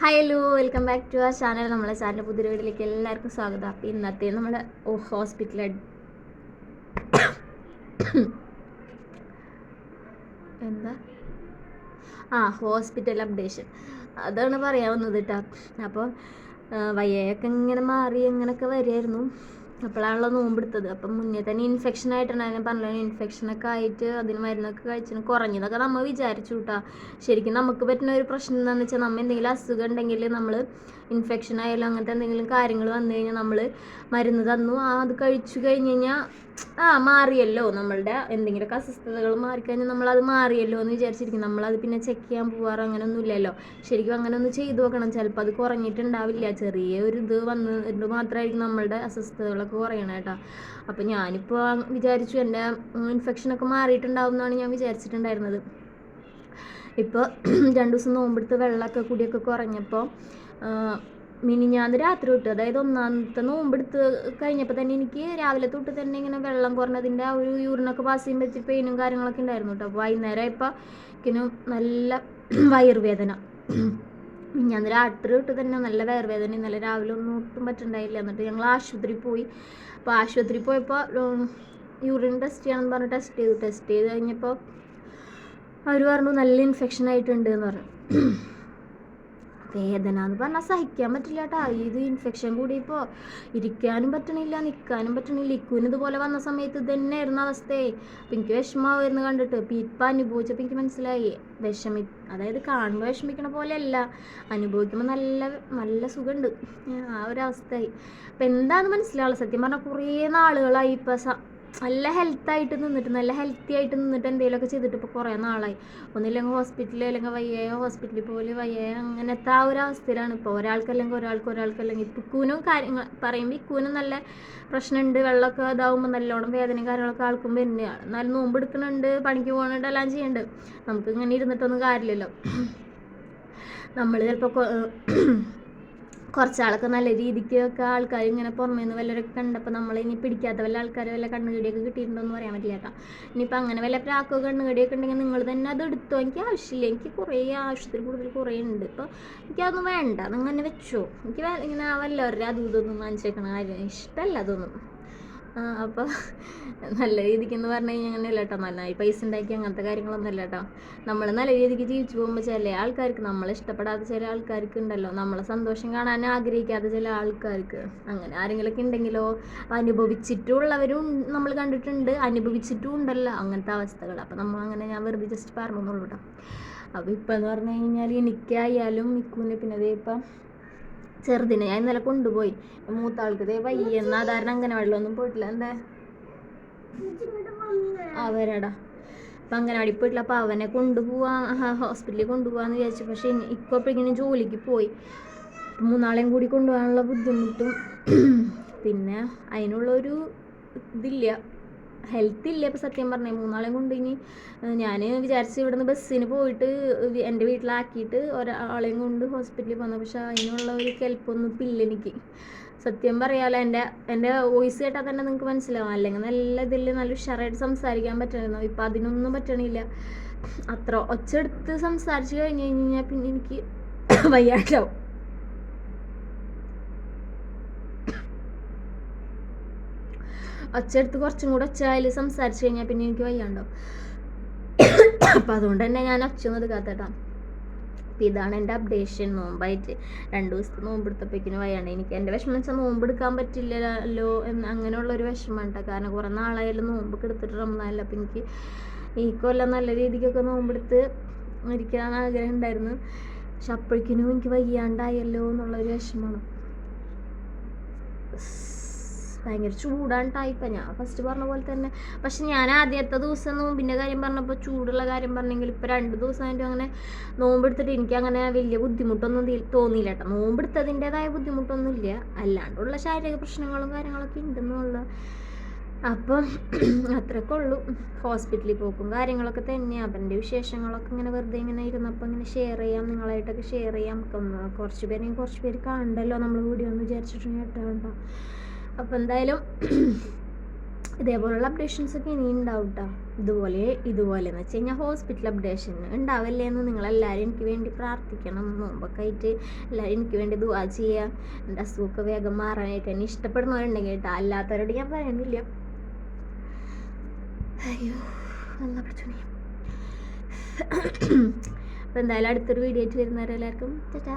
Hi hello welcome back to ആ channel നമ്മളെ channel പുതിയ വീട്ടിലേക്ക് എല്ലാവർക്കും സ്വാഗതം. അപ്പോൾ ഇന്നത്തെ നമ്മുടെ ഹോസ്പിറ്റൽ എന്താ? ആ ഹോസ്പിറ്റൽ അപ്ഡേഷൻ അതാണ് പറയാവുന്നത് കേട്ടോ അപ്പോൾ വയ്യൊക്കെ ഇങ്ങനെ മാറി അങ്ങനെയൊക്കെ വരുമായിരുന്നു അപ്പോഴാണല്ലോ നോമ്പെടുത്തത്. അപ്പം മുന്നേ തന്നെ ഇൻഫെക്ഷൻ ആയിട്ടുണ്ടായിരുന്നു പറഞ്ഞു ഇൻഫെക്ഷൻ ഇൻഫെക്ഷനൊക്കെ ആയിട്ട് അതിന് മരുന്നൊക്കെ കഴിച്ചിന് കുറഞ്ഞതൊക്കെ നമ്മൾ വിചാരിച്ചു കേട്ടാ ശരിക്കും നമുക്ക് പറ്റുന്ന ഒരു പ്രശ്നം എന്താണെന്ന് വെച്ചാൽ നമ്മൾ എന്തെങ്കിലും അസുഖം ഉണ്ടെങ്കിൽ നമ്മൾ ഇൻഫെക്ഷൻ ആയാലും അങ്ങനത്തെ എന്തെങ്കിലും കാര്യങ്ങൾ വന്നു കഴിഞ്ഞാൽ നമ്മൾ മരുന്ന് തന്നു. ആ അത് കഴിച്ചു കഴിഞ്ഞ് കഴിഞ്ഞാൽ ആ മാറിയല്ലോ. നമ്മളുടെ എന്തെങ്കിലുമൊക്കെ അസ്വസ്ഥതകൾ മാറിക്കഴിഞ്ഞാൽ നമ്മളത് മാറിയല്ലോ എന്ന് വിചാരിച്ചിരിക്കും. നമ്മളത് പിന്നെ ചെക്ക് ചെയ്യാൻ പോവാറ് അങ്ങനെയൊന്നും ഇല്ലല്ലോ. ശരിക്കും അങ്ങനെ ഒന്ന് ചെയ്തു നോക്കണം. ചിലപ്പോൾ അത് കുറഞ്ഞിട്ടുണ്ടാവില്ല. ചെറിയ ഒരു ഇത് വന്ന് ഇത് മാത്രമായിരിക്കും നമ്മളുടെ അസ്വസ്ഥതകളൊക്കെ കുറയണം കേട്ടോ. അപ്പോൾ ഞാനിപ്പോൾ വിചാരിച്ചു എന്റെ ഇൻഫെക്ഷനൊക്കെ മാറിയിട്ടുണ്ടാവും എന്നാണ് ഞാൻ വിചാരിച്ചിട്ടുണ്ടായിരുന്നത്. ഇപ്പോൾ രണ്ട് ദിവസം നോമ്പെടുത്ത് വെള്ളമൊക്കെ കുടിയൊക്കെ കുറഞ്ഞപ്പോൾ മിനിഞ്ഞാന്ന് രാത്രി തൊട്ട് അതായത് ഒന്നാമത്തെ നോമ്പെടുത്ത് കഴിഞ്ഞപ്പോൾ തന്നെ എനിക്ക് രാവിലെ തൊട്ട് തന്നെ ഇങ്ങനെ വെള്ളം കുറഞ്ഞതിന്റെ ആ ഒരു യൂറിനൊക്കെ പാസ് ചെയ്യുമ്പോൾ പെയിനും കാര്യങ്ങളൊക്കെ ഉണ്ടായിരുന്നു കേട്ടോ. അപ്പോൾ വൈകുന്നേരം ഇപ്പം നല്ല വയറുവേദന. മിനിഞ്ഞാന്ന് രാത്രി തൊട്ട് തന്നെ നല്ല വയറുവേദന ഇന്നലെ രാവിലെ ഒന്നും ഒട്ടും പറ്റുണ്ടായില്ല. എന്നിട്ട് ഞങ്ങൾ ആശുപത്രി പോയി. അപ്പോൾ ആശുപത്രി പോയപ്പോൾ യൂറിൻ ടെസ്റ്റ് ചെയ്യണമെന്ന് പറഞ്ഞ് ടെസ്റ്റ് ചെയ്തു. ടെസ്റ്റ് ചെയ്ത് കഴിഞ്ഞപ്പോൾ അവർ പറഞ്ഞു നല്ല ഇൻഫെക്ഷൻ ആയിട്ടുണ്ട് എന്ന് പറഞ്ഞു. വേദന എന്ന് പറഞ്ഞാൽ സഹിക്കാൻ പറ്റില്ല കേട്ടോ ഇത് ഇൻഫെക്ഷൻ കൂടി ഇപ്പോൾ ഇരിക്കാനും പറ്റണില്ല നിൽക്കാനും പറ്റണില്ല. ഇക്കുവിന് ഇതുപോലെ വന്ന സമയത്ത് ഇത് ആയിരുന്ന അവസ്ഥയെ അപ്പം എനിക്ക് വിഷമമായിരുന്നു കണ്ടിട്ട്. അപ്പം ഇപ്പം അനുഭവിച്ചപ്പോൾ എനിക്ക് മനസ്സിലായി. വിഷമി അതായത് കാണുമ്പോൾ വിഷമിക്കണ പോലെയല്ല. അനുഭവിക്കുമ്പോൾ നല്ല നല്ല സുഖമുണ്ട് ആ ഒരു അവസ്ഥയായി. അപ്പം എന്താണെന്ന് മനസ്സിലാവുള്ളൂ സത്യം പറഞ്ഞാൽ കുറേ നാളുകളായി ഇപ്പം നല്ല ഹെൽത്തായിട്ട് നിന്നിട്ട് നല്ല ഹെൽത്തി ആയിട്ട് നിന്നിട്ട് എന്തെങ്കിലുമൊക്കെ ചെയ്തിട്ട് ഇപ്പോൾ കുറേ നാളായി. ഒന്നില്ലെങ്കിൽ ഹോസ്പിറ്റലിൽ അല്ലെങ്കിൽ വയ്യയോ ഹോസ്പിറ്റലിൽ പോലെ വയ്യയോ അങ്ങനത്തെ ആ ഒരു അവസ്ഥയിലാണ് ഇപ്പോൾ ഒരാൾക്കല്ലെങ്കിൽ ഒരാൾക്ക് ഒരാൾക്കല്ലെങ്കിൽ ഇപ്പം ഇക്കൂനും കാര്യങ്ങൾ പറയുമ്പോൾ ഇക്കൂനും നല്ല പ്രശ്നമുണ്ട്. വെള്ളമൊക്കെ ഇതാവുമ്പോൾ നല്ലോണം വേദനയും കാര്യങ്ങളൊക്കെ ആൾക്കും വരുന്നതാണ്. എന്നാലും നോമ്പ് എടുക്കുന്നുണ്ട് പണിക്ക് പോകുന്നുണ്ട് എല്ലാം ചെയ്യുന്നുണ്ട്. നമുക്ക് ഇങ്ങനെ ഇരുന്നിട്ടൊന്നും കാര്യമില്ലല്ലോ. നമ്മൾ ചിലപ്പോൾ കുറച്ചാളൊക്കെ നല്ല രീതിക്ക് ഒക്കെ ആൾക്കാർ ഇങ്ങനെ പുറമേ നിന്ന് വല്ലവരൊക്കെ കണ്ടപ്പോൾ നമ്മൾ ഇനി പിടിക്കാത്ത വല്ല ആൾക്കാർ വല്ല കണ്ണുകടിയൊക്കെ കിട്ടിയിട്ടുണ്ടോ എന്ന് പറയാൻ പറ്റില്ല കേട്ടോ. ഇനിയിപ്പോൾ അങ്ങനെ വല്ല പ്രാക്കോ കണ്ണുകടിയൊക്കെ ഉണ്ടെങ്കിൽ നിങ്ങൾ തന്നെ അത് എടുത്തോ? എനിക്ക് ആവശ്യമില്ല. എനിക്ക് കുറേ ആവശ്യത്തിൽ കൂടുതൽ കുറേ ഉണ്ട്. ഇപ്പോൾ എനിക്കതൊന്നും വേണ്ട. നിങ്ങൾ തന്നെ വെച്ചോ. എനിക്ക് ഇങ്ങനെ വല്ലവരുടെ അതും ഇതൊന്നും വാങ്ങിച്ചേക്കണ കാര്യം ഇഷ്ടമല്ല അതൊന്നും. അപ്പോൾ നല്ല രീതിക്ക് എന്ന് പറഞ്ഞു കഴിഞ്ഞാൽ അങ്ങനെയല്ല കേട്ടോ നന്നായി പൈസ ഉണ്ടാക്കി അങ്ങനത്തെ കാര്യങ്ങളൊന്നും അല്ല കേട്ടോ നമ്മൾ നല്ല രീതിക്ക് ജീവിച്ചു പോകുമ്പോൾ ചില ആൾക്കാർക്ക് നമ്മളെ ഇഷ്ടപ്പെടാത്ത ചില ആൾക്കാർക്ക് ഉണ്ടല്ലോ. നമ്മളെ സന്തോഷം കാണാൻ ആഗ്രഹിക്കാത്ത ചില ആൾക്കാർക്ക്. അങ്ങനെ ആരെങ്കിലുമൊക്കെ ഉണ്ടെങ്കിലോ അനുഭവിച്ചിട്ടുള്ളവരും നമ്മൾ കണ്ടിട്ടുണ്ട്. അനുഭവിച്ചിട്ടും ഉണ്ടല്ലോ. അങ്ങനത്തെ അവസ്ഥകൾ അപ്പോൾ നമ്മൾ അങ്ങനെ ഞാൻ വെറുതെ ജസ്റ്റ് പറഞ്ഞു കേട്ടോ അപ്പോൾ ഇപ്പം എന്ന് പറഞ്ഞു കഴിഞ്ഞാൽ എനിക്കായാലും മിക്കൂന് പിന്നെ ഇപ്പം ചെറുതിനെ ഞാൻ ഇന്നലെ കൊണ്ടുപോയി. മൂത്ത ആൾക്ക് ഇതേ വയ്യെന്ന അങ്ങനെ അംഗനവാടിയിലൊന്നും പോയിട്ടില്ല. എന്താ? അവരടാ. അപ്പം അംഗനവാടി പോയിട്ടില്ല. അപ്പോൾ അവനെ കൊണ്ടുപോവാ ഹോസ്പിറ്റലിൽ കൊണ്ടുപോകാന്ന് വിചാരിച്ചു. പക്ഷേ ഇപ്പോൾ അപ്പോഴേക്കും ജോലിക്ക് പോയി. മൂന്നാളെയും കൂടി കൊണ്ടുപോകാനുള്ള ബുദ്ധിമുട്ടും. പിന്നെ അതിനുള്ളൊരു ഇതില്ല. ഹെൽത്ത് ഇല്ല ഇപ്പം സത്യം പറഞ്ഞേ മൂന്നാളെയും കൊണ്ട് ഇനി ഞാൻ വിചാരിച്ച് ഇവിടുന്ന് ബസ്സിന് പോയിട്ട് എന്റെ വീട്ടിലാക്കിയിട്ട് ഒരാളെയും കൊണ്ട് ഹോസ്പിറ്റലിൽ പോകുന്നത് പക്ഷേ അതിനുള്ള ഒരു കെൽപ്പൊന്നും ഇല്ല എനിക്ക്. സത്യം പറയാലോ എന്റെ എന്റെ വോയിസ് കേട്ടാൽ തന്നെ നിങ്ങൾക്ക് മനസ്സിലാവും. അല്ലെങ്കിൽ നല്ല ഇതിൽ നല്ല ഉഷാറായിട്ട് സംസാരിക്കാൻ പറ്റണമായിരുന്നു. ഇപ്പം അതിനൊന്നും പറ്റണില്ല. അത്ര ഒച്ചെടുത്ത് സംസാരിച്ച് കഴിഞ്ഞ് കഴിഞ്ഞാൽ പിന്നെ എനിക്ക് വയ്യാണ്ടാവും. ഒച്ചെടുത്ത് കുറച്ചും കൂടെ ഒച്ചയിൽ സംസാരിച്ചു കഴിഞ്ഞാൽ പിന്നെ എനിക്ക് വയ്യാണ്ടാവും. അപ്പം അതുകൊണ്ട് തന്നെ ഞാൻ ഒച്ചൊന്നും എടുക്കാത്തട്ടാ അപ്പം ഇതാണ് എന്റെ അപ്ഡേഷൻ നോമ്പായിട്ട് രണ്ട് ദിവസത്തെ നോമ്പെടുത്തപ്പോഴേക്കിനും വയ്യാണ്ട് എനിക്ക് എന്റെ വിഷമം വെച്ചാൽ നോമ്പെടുക്കാൻ പറ്റില്ലല്ലോ എന്ന് അങ്ങനെയുള്ളൊരു വിഷമം കേട്ടോ. കാരണം കുറേ നാളായാലും നോമ്പൊക്കെ എടുത്തിട്ട് റമദാനില്ല. അപ്പം എനിക്ക് ഈ കൊല്ലം നല്ല രീതിക്കൊക്കെ നോമ്പെടുത്ത് ഇരിക്കാൻ ആഗ്രഹം ഉണ്ടായിരുന്നു. പക്ഷെ അപ്പോഴേക്കിനും എനിക്ക് വയ്യാണ്ടായല്ലോ എന്നുള്ളൊരു വിഷമമാണ്. ഭയങ്കര ചൂടാണ് ടൈപ്പാണ് ഞാൻ ഫസ്റ്റ് പറഞ്ഞ പോലെ തന്നെ. പക്ഷെ ഞാൻ ആദ്യത്തെ ദിവസം നോമ്പിന്റെ കാര്യം പറഞ്ഞപ്പോൾ ചൂടുള്ള കാര്യം പറഞ്ഞെങ്കിൽ ഇപ്പോൾ രണ്ട് ദിവസമായിട്ട് അങ്ങനെ നോമ്പെടുത്തിട്ട് എനിക്ക് അങ്ങനെ വലിയ ബുദ്ധിമുട്ടൊന്നും തോന്നിയില്ല കേട്ടോ നോമ്പെടുത്തതിന്റെതായ ബുദ്ധിമുട്ടൊന്നും ഇല്ല. അല്ലാണ്ടുള്ള ശാരീരിക പ്രശ്നങ്ങളും കാര്യങ്ങളൊക്കെ ഉണ്ടെന്നുള്ള അപ്പം അത്രയൊക്കെ ഉള്ളൂ. ഹോസ്പിറ്റലിൽ പോക്കും കാര്യങ്ങളൊക്കെ തന്നെയാണ് അപ്പം എന്റെ വിശേഷങ്ങളൊക്കെ ഇങ്ങനെ വെറുതെ ഇങ്ങനെ ഇരുന്നപ്പോൾ ഇങ്ങനെ ഷെയർ ചെയ്യാം. നിങ്ങളായിട്ടൊക്കെ ഷെയർ ചെയ്യാം. കുറച്ച് പേരെയും കുറച്ച് പേര് കാണണ്ടല്ലോ നമ്മൾ വീഡിയോ എന്ന് വിചാരിച്ചിട്ടുണ്ടെങ്കിൽ കേട്ടോ അപ്പോൾ എന്തായാലും ഇതേപോലുള്ള അപ്ഡേഷൻസ് ഒക്കെ ഇനി ഉണ്ടാവും കേട്ടോ ഇതുപോലെ ഇതുപോലെ എന്ന് വെച്ച് കഴിഞ്ഞാൽ ഹോസ്പിറ്റൽ അപ്ഡേഷൻ ഉണ്ടാവില്ലേ എന്ന് നിങ്ങളെല്ലാവരും എനിക്ക് വേണ്ടി പ്രാർത്ഥിക്കണം. നോമ്പൊക്കെ ആയിട്ട് എല്ലാവരും എനിക്ക് വേണ്ടി ദുവാ ചെയ്യുക എന്റെ അസുഖമൊക്കെ വേഗം മാറാനായിട്ട് എന്നെ ഇഷ്ടപ്പെടുന്നവരുണ്ടെങ്കിൽ കേട്ടോ അല്ലാത്തവരോട് ഞാൻ പറയുന്നില്ല. അയ്യോ നല്ല പ്രശ്നം അപ്പോൾ എന്തായാലും അടുത്തൊരു വീഡിയോ ആയിട്ട് വരുന്നവരെല്ലാവർക്കും ചേട്ടാ